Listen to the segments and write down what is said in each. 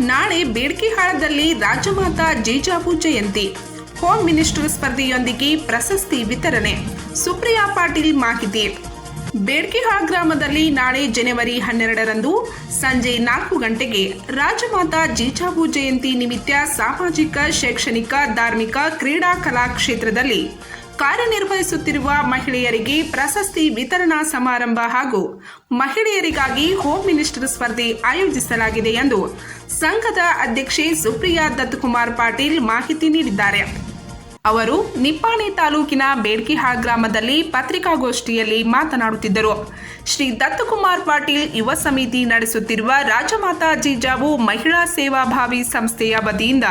ನಾಳೆ ಬೇಡ್ಕಿಹಾಳದಲ್ಲಿ Rajmata Jijabai Jayanti. Home minister ಸ್ಪರ್ಧೆಯೊಂದಿಗೆ ಪ್ರಶಸ್ತಿ ವಿತರಣೆ. ಸುಪ್ರಿಯಾ ಪಾಟೀಲ್ ಮಾಹಿತಿ. ಬೇಡ್ಕಿಹಾಳ ಗ್ರಾಮದಲ್ಲಿ ನಾಳೆ ಜನವರಿ ಹನ್ನೆರಡರಂದು ಸಂಜೆ ನಾಲ್ಕು ಗಂಟೆಗೆ ರಾಜಮಾತಾ ಜೀಜಾಬು ಜಯಂತಿ ನಿಮಿತ್ತ ಸಾಮಾಜಿಕ, ಶೈಕ್ಷಣಿಕ, ಧಾರ್ಮಿಕ, ಕ್ರೀಡಾ ಕಲಾ ಕ್ಷೇತ್ರದಲ್ಲಿ ಕಾರ್ಯನಿರ್ವಹಿಸುತ್ತಿರುವ ಮಹಿಳೆಯರಿಗೆ ಪ್ರಶಸ್ತಿ ವಿತರಣಾ ಸಮಾರಂಭ ಹಾಗೂ ಮಹಿಳೆಯರಿಗಾಗಿ ಹೋಮ್ ಮಿನಿಸ್ಟರ್ ಸ್ಪರ್ಧೆ ಆಯೋಜಿಸಲಾಗಿದೆ ಎಂದು ಸಂಘದ ಅಧ್ಯಕ್ಷೆ ಸುಪ್ರಿಯಾ ದತ್ತಕುಮಾರ್ ಪಾಟೀಲ್ ಮಾಹಿತಿ ನೀಡಿದ್ದಾರೆ. ಅವರು ನಿಪ್ಪಾಣಿ ತಾಲೂಕಿನ ಬೇಡ್ಕಿಹಾ ಗ್ರಾಮದಲ್ಲಿ ಪತ್ರಿಕಾಗೋಷ್ಠಿಯಲ್ಲಿ ಮಾತನಾಡುತ್ತಿದ್ದರು. ಶ್ರೀ ದತ್ತಕುಮಾರ್ ಪಾಟೀಲ್ ಯುವ ಸಮಿತಿ ನಡೆಸುತ್ತಿರುವ ರಾಜಮಾತಾ ಜೀಜಾವು ಮಹಿಳಾ ಸೇವಾಭಾವಿ ಸಂಸ್ಥೆಯ ವತಿಯಿಂದ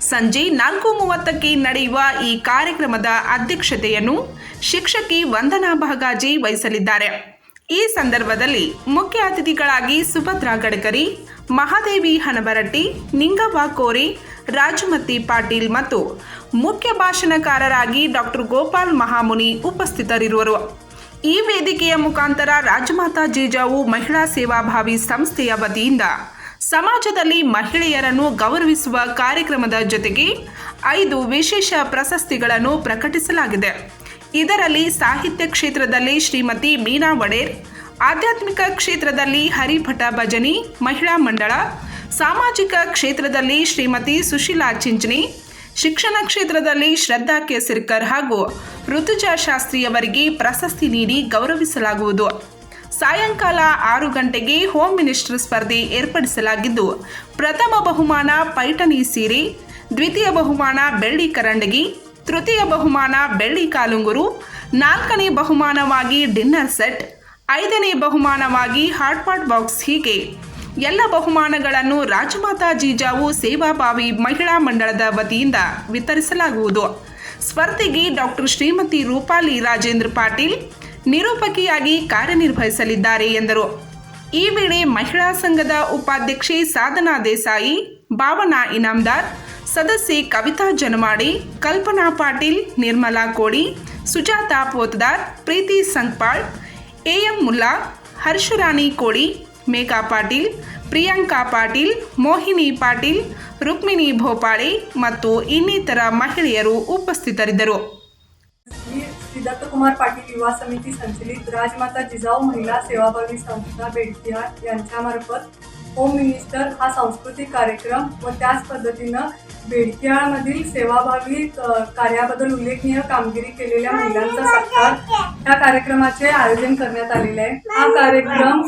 ಸಂಜೆ ನಾಲ್ಕು ಮೂವತ್ತಕ್ಕೆ ನಡೆಯುವ ಈ ಕಾರ್ಯಕ್ರಮದ ಅಧ್ಯಕ್ಷತೆಯನ್ನು ಶಿಕ್ಷಕಿ ವಂದನಾ ಬಹಗಾಜಿ ವಹಿಸಲಿದ್ದಾರೆ. ಈ ಸಂದರ್ಭದಲ್ಲಿ ಮುಖ್ಯ ಅತಿಥಿಗಳಾಗಿ ಸುಭದ್ರಾ ಗಡ್ಕರಿ ಮಹಾದೇವಿ ಹಣಬರಟ್ಟಿ ನಿಂಗವ್ವ ಕೋರಿ, ರಾಜಮತಿ ಪಾಟೀಲ್ ಮತ್ತು ಮುಖ್ಯ ಭಾಷಣಕಾರರಾಗಿ ಡಾಕ್ಟರ್ ಗೋಪಾಲ್ ಮಹಾಮುನಿ ಉಪಸ್ಥಿತರಿರುವರು. ಈ ವೇದಿಕೆಯ ಮುಖಾಂತರ ರಾಜಮಾತಾ ಜೀಜಾವು ಮಹಿಳಾ ಸೇವಾಭಾವಿ ಸಂಸ್ಥೆಯ ವತಿಯಿಂದ ಸಮಾಜದಲ್ಲಿ ಮಹಿಳೆಯರನ್ನು ಗೌರವಿಸುವ ಕಾರ್ಯಕ್ರಮದ ಜೊತೆಗೆ ಐದು ವಿಶೇಷ ಪ್ರಶಸ್ತಿಗಳನ್ನು ಪ್ರಕಟಿಸಲಾಗಿದೆ. ಇದರಲ್ಲಿ ಸಾಹಿತ್ಯ ಕ್ಷೇತ್ರದಲ್ಲಿ ಶ್ರೀಮತಿ ಮೀನಾ ವಡೇರ್ ಆಧ್ಯಾತ್ಮಿಕ ಕ್ಷೇತ್ರದಲ್ಲಿ ಹರಿಭಟ ಭಜನಿ, ಮಹಿಳಾ ಮಂಡಳ, ಸಾಮಾಜಿಕ ಕ್ಷೇತ್ರದಲ್ಲಿ ಶ್ರೀಮತಿ ಸುಶೀಲಾ ಚಿಂಚಣಿ, ಶಿಕ್ಷಣ ಕ್ಷೇತ್ರದಲ್ಲಿ ಶ್ರದ್ಧಾ ಕೇಸರ್ಕರ್ ಹಾಗೂ ಋತುಜಾ ಶಾಸ್ತ್ರಿಯವರಿಗೆ ಪ್ರಶಸ್ತಿ ನೀಡಿ ಗೌರವಿಸಲಾಗುವುದು. ಸಾಯಂಕಾಲ ಆರು ಗಂಟೆಗೆ ಹೋಮ್ ಮಿನಿಸ್ಟರ್ ಸ್ಪರ್ಧೆ ಏರ್ಪಡಿಸಲಾಗಿದ್ದು, ಪ್ರಥಮ ಬಹುಮಾನ ಪೈಠಣಿ ಸೀರೆ, ದ್ವಿತೀಯ ಬಹುಮಾನ ಬೆಳ್ಳಿ ಕರಂಡಗಿ, ತೃತೀಯ ಬಹುಮಾನ ಬೆಳ್ಳಿ ಕಾಲುಂಗುರು, ನಾಲ್ಕನೇ ಬಹುಮಾನವಾಗಿ ಡಿನ್ನರ್ ಸೆಟ್ ಐದನೇ ಬಹುಮಾನವಾಗಿ ಹಾಟ್ಪಾಟ್ ಬಾಕ್ಸ್ ಹೀಗೆ. ಎಲ್ಲ ಬಹುಮಾನಗಳನ್ನು ರಾಜಮಾತಾ ಜೀಜಾವು ಸೇವಾಭಾವಿ ಮಹಿಳಾ ಮಂಡಳದ ವತಿಯಿಂದ ವಿತರಿಸಲಾಗುವುದು. ಸ್ಪರ್ಧೆಗೆ ಡಾಕ್ಟರ್ ಶ್ರೀಮತಿ ರೂಪಾಲಿ ರಾಜೇಂದ್ರ ಪಾಟೀಲ್ ನಿರೂಪಕಿಯಾಗಿ ಕಾರ್ಯನಿರ್ವಹಿಸಲಿದ್ದಾರೆ ಎಂದರು. ಈ ವೇಳೆ ಮಹಿಳಾ ಸಂಘದ ಉಪಾಧ್ಯಕ್ಷೆ ಸಾಧನಾ ದೇಸಾಯಿ, ಭಾವನಾ ಇನಾಮ್ದಾರ್, ಸದಸ್ಯೆ ಕವಿತಾ ಜನಮಾಡಿ, ಕಲ್ಪನಾ ಪಾಟೀಲ್, ನಿರ್ಮಲಾ ಕೋಡಿ, ಸುಜಾತಾ ಪೋತದಾರ್, ಪ್ರೀತಿ ಸಂಕ್ಪಾಳ್ ಎಎಂ ಮುಲ್ಲಾ ಹರ್ಷರಾಣಿ ಕೋಳಿ ಮೇಘಾ ಪಾಟೀಲ್ ಪ್ರಿಯಾಂಕಾ ಪಾಟೀಲ್ ಮೋಹಿನಿ ಪಾಟೀಲ್ ರುಕ್ಮಿಣಿ ಭೋಪಾಳೆ ಮತ್ತು ಇನ್ನಿತರ ಮಹಿಳೆಯರು ಉಪಸ್ಥಿತರಿದ್ದರು मी श्री दत्तकुमार पाटील युवा समिती संचलित राजमाता जिजाऊ महिला सेवाभावी संस्था बेडकिहार यांच्यामार्फत होम मिनिस्टर हा सांस्कृतिक कार्यक्रम व त्याच पद्धतीनं बेडकिहाळमधील सेवाभावी कार्याबद्दल उल्लेखनीय कामगिरी केलेल्या महिलांचा सत्कार या कार्यक्रमाचे आयोजन करण्यात आलेले आहे. हा कार्यक्रम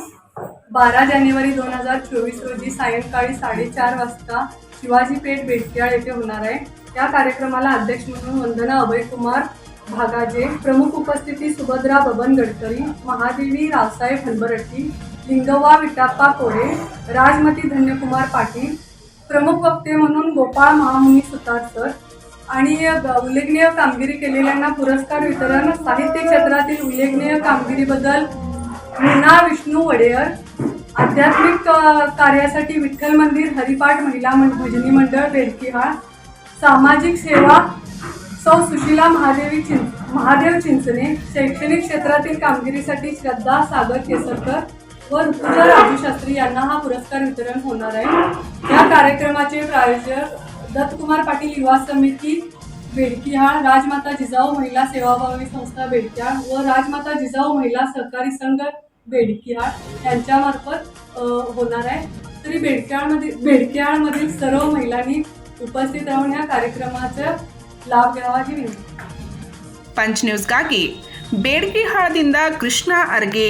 बारा जानेवारी दोन हजार चोवीस रोजी सायंकाळी साडेचार वाजता शिवाजी पेठ बेडकियाळ येथे होणार आहे. या कार्यक्रमाला अध्यक्ष म्हणून वंदना अभयकुमार भागाजे प्रमुख उपस्थिती सुभद्रा बबन गडकरी महादेवी रावसाहेब हलबरट्टी लिंगवा विटाप्पा कोरे राजमती धन्यकुमार पाटील प्रमुख वक्ते म्हणून गोपाळ महामुनी सुतार सर आणि उल्लेखनीय कामगिरी केलेल्यांना पुरस्कार वितरण साहित्य क्षेत्रातील उल्लेखनीय कामगिरीबद्दल मुन्ना विष्णू वडेयर आध्यात्मिक कार्यासाठी विठ्ठल मंदिर हरिपाठ महिला भजनी मंडळ बेडकिहाळ सामाजिक सेवा सौ सुशीला महादेवी चिं महादेव चिंचणे शैक्षणिक क्षेत्रातील कामगिरीसाठी श्रद्धा सागर केसरकर व ऋतुजा राजू शास्त्री यांना हा पुरस्कार वितरण होणार आहे या कार्यक्रमाचे प्रायोजक दत्तकुमार पाटील युवा समिती बेडकिहाळ राजमाता जिजाऊ महिला सेवाभावी संस्था बेडकिहाळ व राजमाता जिजाऊ महिला सहकारी संघ बेडकिहाळ यांच्यामार्फत अ, होणार आहे तरी बेडकिहाळमध्ये बेडकिहाळमधील सर्व महिलांनी उपस्थित राहून या कार्यक्रमाचा लाभ घ्यावा ही विनंती ಪಂಚ್ ನ್ಯೂಸ್ಗಾಗಿ ಬೇಡ್ಗಿಹಾಳದಿಂದ ಕೃಷ್ಣ ಅರ್ಗೆ